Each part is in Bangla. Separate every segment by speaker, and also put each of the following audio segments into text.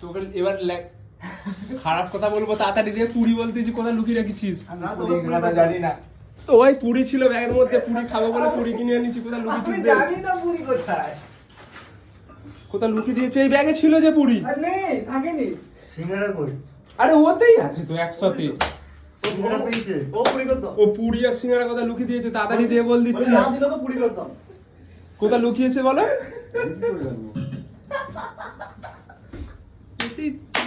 Speaker 1: তোকে এবার লে- খারাপ কথা বলব তাড়াতাড়ি দিয়ে পুরি বলতে যে কোথায় লুকিয়ে রেখেছিস?
Speaker 2: কথা জানি না।
Speaker 1: তো ওই পুরি ছিল ব্যাগের মধ্যে পুরি খাব বলে পুরি কিনে এনেছি কোথায়
Speaker 2: আমি
Speaker 1: লুকিয়েছিস।
Speaker 2: জানি না পুরী কোথায়।
Speaker 1: কোথায় লুকিয়ে দিয়েছে এই ব্যাগে ছিল যে পুরি?
Speaker 2: আর নেই থাকেনি।
Speaker 3: সিঙ্গারা কই?
Speaker 1: আরে ওতেই আছে তো একসাথে।
Speaker 2: ও পুরী করতো।
Speaker 1: ও পুরি আর সিঙ্গারা কোথায় লুকিয়ে দিয়েছে তাড়াতাড়ি দিয়ে বল দিচ্ছি।
Speaker 2: নাম তো পুরী করতাম।
Speaker 1: কোথায় লুকিয়েছে বলো?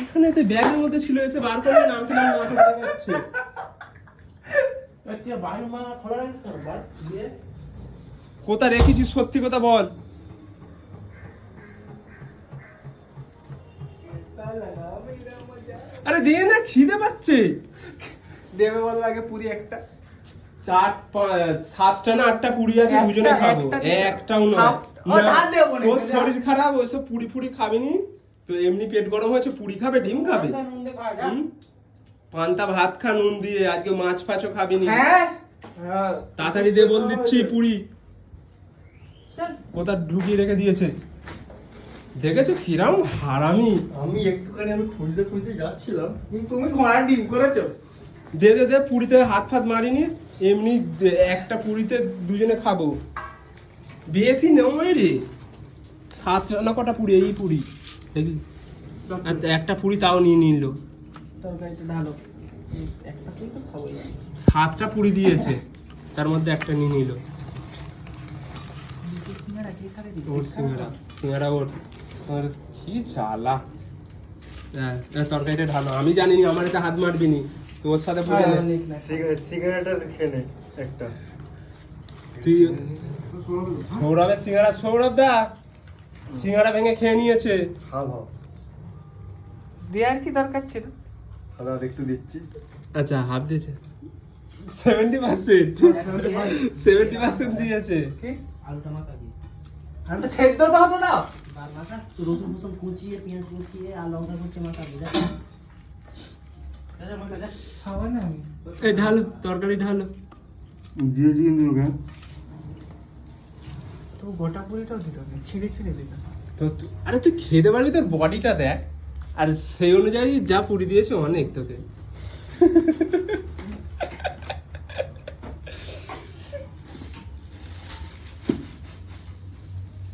Speaker 1: এখানে তো ব্যাগের মধ্যে ছিল এসে বার করে নাম কি নাম
Speaker 2: দিয়ে।
Speaker 1: কোথায় রেখেছিস? সত্যি কথা বল। আরে দিয়ে না খিদে পাচ্ছে।
Speaker 2: দেবে বল আগে পুরি একটা।
Speaker 1: চার সাতটা না আটটা পুরি আছে দুজনে খাব। একটাও না,
Speaker 2: ধার দেবো না,
Speaker 1: তোর
Speaker 2: যা।
Speaker 1: শরীর খারাপ ওইসব পুরি ফুরি খাবিনি তো এমনি পেট গরম হয়েছে পুরি খাবে ডিম খাবে? পান্তা ভাত খা নুন দিয়ে আজকে মাছ ফাছও খাবিনি
Speaker 2: হ্যাঁ? হ্যাঁ।
Speaker 1: তাড়াতাড়ি দিয়ে বল দিচ্ছি পুরি।
Speaker 2: চল।
Speaker 1: কোথা ঢুকিয়ে রেখে দিয়েছে। দেখেছ কিরাম হারামি?
Speaker 3: আমি একটুখানি আমি খুঁজতে খুঁজতে যাচ্ছিলাম
Speaker 2: তুমি ঘোড়ার ডিম করেছ।
Speaker 1: দে দে দে পুরিতে হাত ফাত মারিনিস। এমনি একটা পুরিতে দুজনে খাব। বেশি নয় রে। সাতটা না কটা পুরি এই পুরি। দেখলি? একটা পুরি তাও নিয়ে নিল। সাতটা পুরি দিয়েছে। তার মধ্যে একটা নিয়ে নিল। ওর সিঙ্গারা সিঙ্গারা। ওর। ওর কি জ্বালা। হ্যাঁ, তরকারিটা ঢালো। আমি জানিনি আমার এটা হাত মারবি নি তোর সাথে
Speaker 2: হ্যাঁ,
Speaker 3: সিঙ্গারাটা খেয়ে নে একটা।
Speaker 1: তুই সৌরভের সিঙ্গারা সৌরভ দা সিঙ্গারা ভেঙে খেয়ে নিয়েছে।
Speaker 3: হাও হাও।
Speaker 2: দেওয়ার কি দরকার ছিল?
Speaker 3: খাওয়া একটু দিচ্ছি।
Speaker 1: আচ্ছা হাফ দিয়েছে। সেভেন্টি পার্সেন্ট সেভেন্টি পার্সেন্ট দিয়েছে।
Speaker 2: কি?
Speaker 4: আলুটা মাখা দিয়ে।
Speaker 2: তো সেদ্ধ তো হতো না।
Speaker 4: আর মাখা তো রসুন ফসুন কুচিয়ে পেঁয়াজ কুচিয়ে আর লঙ্কা কুচিয়ে মাখা দিয়ে। যা। যা, যা, মাখা, যা।
Speaker 2: খাব না
Speaker 1: এই ঢালো তরকারি ঢালো
Speaker 3: দিয়ে দিয়ে দিও কেন
Speaker 2: তো গোটা পুরিটাও দিত না ছিঁড়ে ছিঁড়ে দিত
Speaker 1: তো তু- আরে তুই খেতে পারলি তোর বডিটা দেখ আর সেই অনুযায়ী যা পুরি দিয়েছে অনেক তোকে